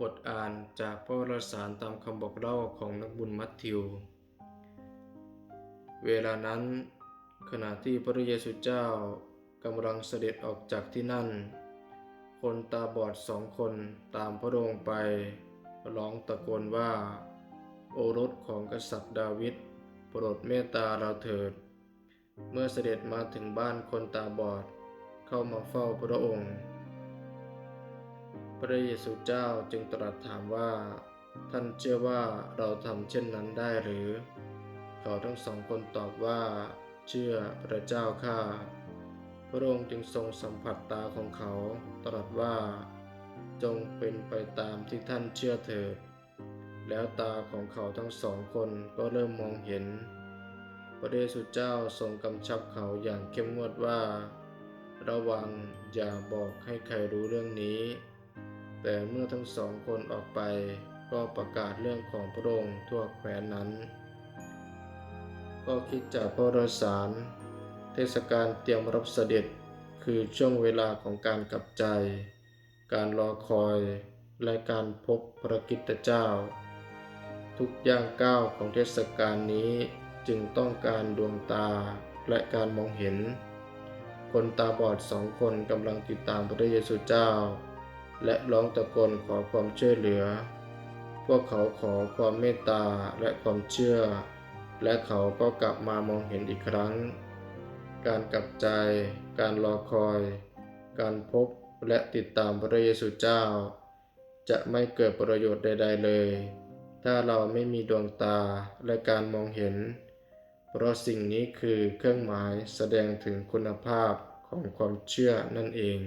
บทอ่านจากพระวรสารตามคำบอกเล่าของนักบุญมัทธิว เวลานั้น ขณะที่พระเยซูเจ้ากำลังเสด็จออกจากที่นั่น คนตาบอดสองคนตามพระองค์ไป ร้องตะโกนว่า โอรสของกษัตริย์ดาวิดโปรดเมตตาเราเถิด เมื่อเสด็จมาถึงบ้านคนตาบอด เข้ามาเฝ้าพระองค์ พระเยซูเจ้าจึงตรัสถามว่า ท่านเชื่อว่าเราทำเช่นนั้นได้หรือ เขาทั้งสองคนตอบว่า เชื่อพระเจ้าข้าพระองค์จึงทรงสัมผัสตาของเขา ตรัสว่า จงเป็นไปตามที่ท่านเชื่อเถิด แล้วตาของเขาทั้งสองคนก็เริ่มมองเห็น พระเยซูเจ้าทรงกำชับเขาอย่างเข้มงวดว่า ระวังอย่าบอกให้ใครรู้เรื่องนี้ แต่เมื่อทั้งสองคนออกไปก็ประกาศเรื่องของพระองค์ทั่วแคว้นนั้น ก็คิดจากพระรสาร เทศกาลเตรียมรับเสด็จคือช่วงเวลาของการกลับใจ การรอคอย และการพบพระกิตตเจ้า ทุกย่างก้าวของเทศกาลนี้จึงต้องการดวงตาและการมองเห็น คนตาบอดสองคนกำลังติดตามพระเยซูเจ้า และร้องตะโกนขอความช่วยเหลือ พวกเขาขอความเมตตาและความเชื่อ และเขาก็กลับมามองเห็นอีกครั้ง การกลับใจ การรอคอย การพบและติดตามพระเยซูเจ้า จะไม่เกิดประโยชน์ใด ๆเลย ถ้าเราไม่มีดวงตาและการมองเห็น เพราะสิ่งนี้คือเครื่องหมายแสดงถึงคุณภาพของความเชื่อนั่นเอง